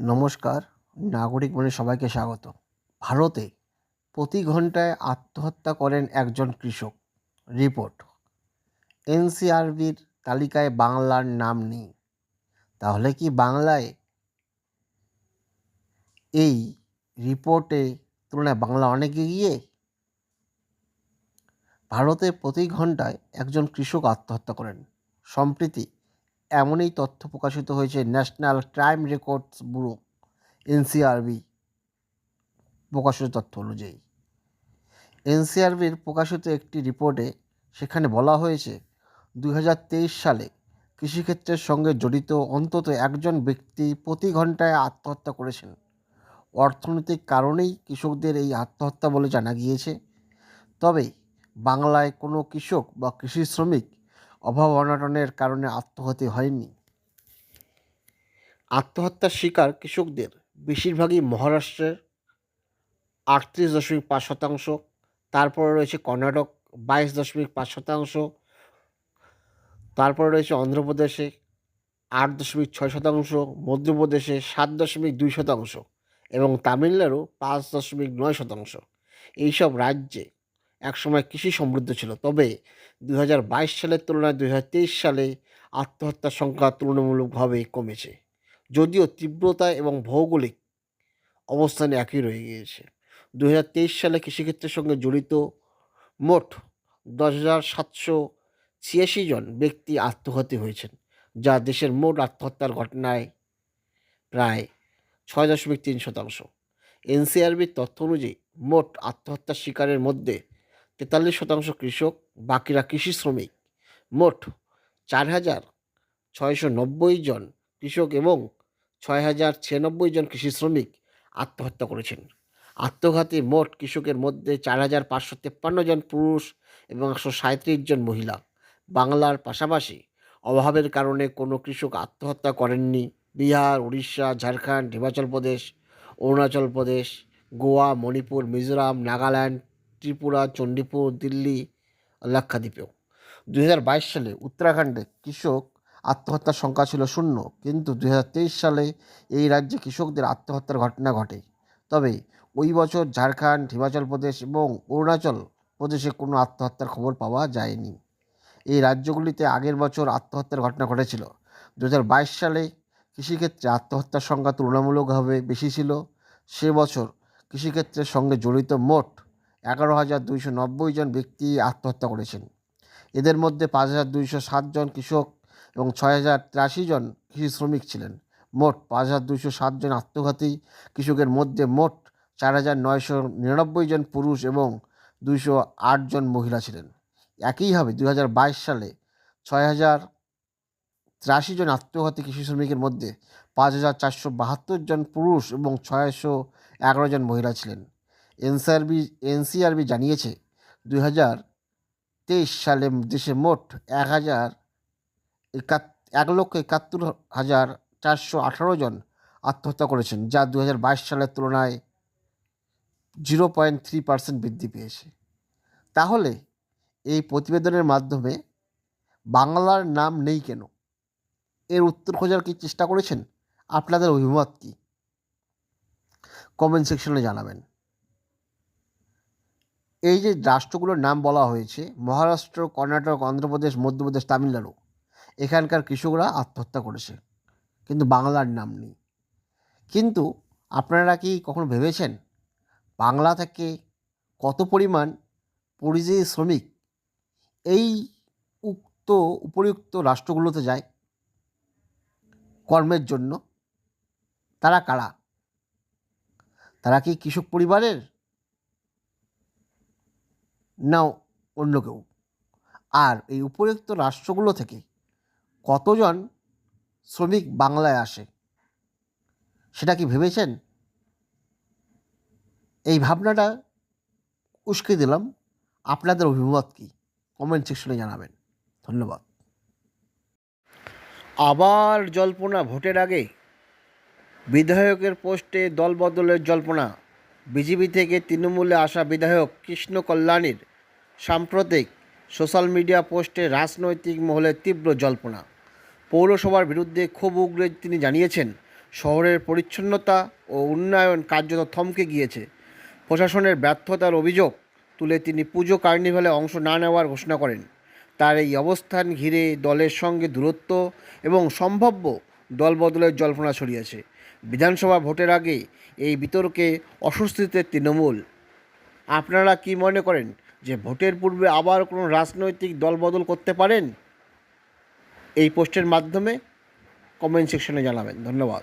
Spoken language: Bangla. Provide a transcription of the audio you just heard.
নমস্কার, নাগরিক মনে সবাইকে স্বাগত। ভারতে প্রতি ঘন্টায় আত্মহত্যা করেন একজন কৃষক। রিপোর্ট। এনসিআরবির তালিকায় বাংলার নাম নেই। তাহলে কি বাংলায় এই রিপোর্টে তুলনায় বাংলা অনেক এগিয়ে? ভারতে প্রতি ঘন্টায় একজন কৃষক আত্মহত্যা করেন। সম্প্রতি এমনই তথ্য প্রকাশিত হয়েছে National Crime Records Bureau, NCRB. প্রকাশিত তথ্য অনুযায়ী। এনসিআরবির প্রকাশিত একটি রিপোর্টে সেখানে বলা হয়েছে, দুই হাজার তেইশ সালে কৃষিক্ষেত্রের সঙ্গে জড়িত অন্তত একজন ব্যক্তি প্রতি ঘন্টায় আত্মহত্যা করেছেন। অর্থনৈতিক কারণেই কৃষকদের এই আত্মহত্যা বলে জানা গিয়েছে। তবে বাংলায় কোনো কৃষক বা কৃষি শ্রমিক অভাব অনটনের কারণে আত্মহত্যা হয়নি। আত্মহত্যার শিকার কৃষকদের। বেশিরভাগই মহারাষ্ট্রের আটত্রিশ দশমিক পাঁচ শতাংশ, তারপরে রয়েছে কর্ণাটক বাইশ দশমিক পাঁচ শতাংশ, তারপরে রয়েছে অন্ধ্রপ্রদেশে আট দশমিক ছয় শতাংশ, মধ্যপ্রদেশে সাত দশমিক দুই শতাংশ এবং তামিলনাড়ু পাঁচ দশমিক নয় শতাংশ। এইসব রাজ্যে একসময় কৃষি সমৃদ্ধ ছিল। তবে দুই হাজার বাইশ সালের তুলনায় দুই হাজার তেইশ সালে আত্মহত্যার সংখ্যা তুলনামূলকভাবে কমেছে। যদিও তীব্রতা এবং ভৌগোলিক অবস্থানে একই রয়ে গিয়েছে। দুই হাজার তেইশ সালে কৃষিক্ষেত্রের সঙ্গে জড়িত মোট দশ হাজার সাতশো ছিয়াশি জন ব্যক্তি আত্মঘাতী হয়েছেন, যা দেশের মোট আত্মহত্যার ঘটনায় প্রায় ছয় দশমিক তিন শতাংশ। এনসিআরবির তথ্য অনুযায়ী মোট আত্মহত্যার শিকারের মধ্যে তেতাল্লিশ শতাংশ কৃষক, বাকিরা কৃষি শ্রমিক। মোট চার হাজার ছয়শো নব্বই জন কৃষক এবং ছয় হাজার ছিয়ানব্বই জন কৃষি শ্রমিক আত্মহত্যা করেছেন। আত্মঘাতী মোট কৃষকের মধ্যে চার হাজার পাঁচশো তেপ্পান্ন জন পুরুষ এবং একশো সাঁত্রিশ জন মহিলা। বাংলার পাশাপাশি অভাবের কারণে কোনো কৃষক আত্মহত্যা করেননি। বিহার, উড়িষ্যা, ঝাড়খণ্ড, হিমাচল প্রদেশ, অরুণাচল প্রদেশ, গোয়া, মণিপুর, মিজোরাম, নাগাল্যান্ড ত্রিপুরা, চণ্ডীপুর, দিল্লি, লাক্ষাদ্বীপেও। বাইশ সালে উত্তরাখণ্ডে কৃষক আত্মহত্যার সংখ্যা ছিল শূন্য, কিন্তু দু হাজার তেইশ সালে এই রাজ্যে কৃষকদের আত্মহত্যার ঘটনা ঘটে। তবে ওই বছর ঝাড়খণ্ড, হিমাচল প্রদেশ এবং অরুণাচল প্রদেশে কোনো আত্মহত্যার খবর পাওয়া যায়নি। এই রাজ্যগুলিতে আগের বছর আত্মহত্যার ঘটনা ঘটেছিল। দু হাজার বাইশ সালে কৃষিক্ষেত্রে আত্মহত্যার সংখ্যা তুলনামূলকভাবে বেশি ছিল। সে বছর কৃষিক্ষেত্রের সঙ্গে জড়িত মোট এগারো হাজার দুইশো নব্বই জন ব্যক্তি আত্মহত্যা করেছেন। এদের মধ্যে পাঁচ হাজার দুইশো সাত জন কৃষক এবং ছয় হাজার তিরাশি জন কৃষি শ্রমিক ছিলেন। মোট পাঁচ হাজার দুইশো সাত জন আত্মঘাতী। কৃষকের মধ্যে মোট চার হাজার নয়শো নিরানব্বই জন পুরুষ এবং দুইশো আট জন মহিলা ছিলেন। একইভাবে দু হাজার বাইশ সালে ছয় হাজার তিরাশি জন আত্মঘাতী কৃষি শ্রমিকের মধ্যে পাঁচ হাজার চারশো বাহাত্তর জন পুরুষ এবং ছয়শো এগারো জন মহিলা ছিলেন। এনসিআরবি এনসিআরবি জানিয়েছে, দুই হাজার তেইশ সালে দেশে মোট এক হাজার এক লক্ষ একাত্তর হাজার চারশো আঠারো জন আত্মহত্যা করেছেন, যা দু হাজার বাইশ সালের তুলনায় জিরো পয়েন্ট থ্রি পার্সেন্ট বৃদ্ধি পেয়েছে। তাহলে এই প্রতিবেদনের মাধ্যমে বাংলার নাম নেই কেন? এর উত্তর খোঁজার কি চেষ্টা করেছেন? আপনাদের অভিমত কী? কমেন্ট সেকশনে জানাবেন। এই যে রাষ্ট্রগুলোর নাম বলা হয়েছে, মহারাষ্ট্র, কর্ণাটক, অন্ধ্রপ্রদেশ, মধ্যপ্রদেশ, তামিলনাড়ু, এখানকার কৃষকরা আত্মহত্যা করেছে। কিন্তু বাংলার নাম নেই। কিন্তু আপনারা কি কখনো ভেবেছেন বাংলা থেকে কত পরিমাণ পরিযায়ী শ্রমিক এই উক্ত, উপরিউক্ত রাষ্ট্রগুলোতে যায় কর্মের জন্য? তারা কারা? তারা কি কৃষক পরিবারের? না অন্য কেউ। আর এই উপরিউক্ত রাষ্ট্রগুলো থেকে কতজন শ্রমিক বাংলায় আসে? সেটা কি ভেবেছেন? এই ভাবনাটা উস্কে দিলাম। আপনাদের অভিমত কী? কমেন্ট সেকশনে জানাবেন। ধন্যবাদ। আবার জল্পনা, ভোটের আগে বিধায়কের পোস্টে দল বদলের জল্পনা। বিজেপি থেকে তৃণমূলে আসা বিধায়ক কৃষ্ণ কল্যাণীর সাম্প্রতিক সোশ্যাল মিডিয়া পোস্টে রাজনৈতিক মহলে তীব্র জল্পনা। পৌরসভার বিরুদ্ধে ক্ষোভ উগরে তিনি জানিয়েছেন, শহরের পরিচ্ছন্নতা ও উন্নয়ন কার্যত থমকে গিয়েছে। প্রশাসনের ব্যর্থতার অভিযোগ তুলে তিনি পুজো কার্নিভালে অংশ না নেওয়ার ঘোষণা করেন। তার এই অবস্থান ঘিরে দলের সঙ্গে দূরত্ব এবং সম্ভাব্য দলবদলের জল্পনা ছড়িয়েছে। বিধানসভা ভোটের আগে এই বিতর্কে অস্বস্তিতে তৃণমূল। আপনারা কি মনে করেন যে ভোটের পূর্বে আবার কোনো রাজনৈতিক দল বদল করতে পারেন? এই পোস্টের মাধ্যমে কমেন্ট সেকশনে জানাবেন। ধন্যবাদ।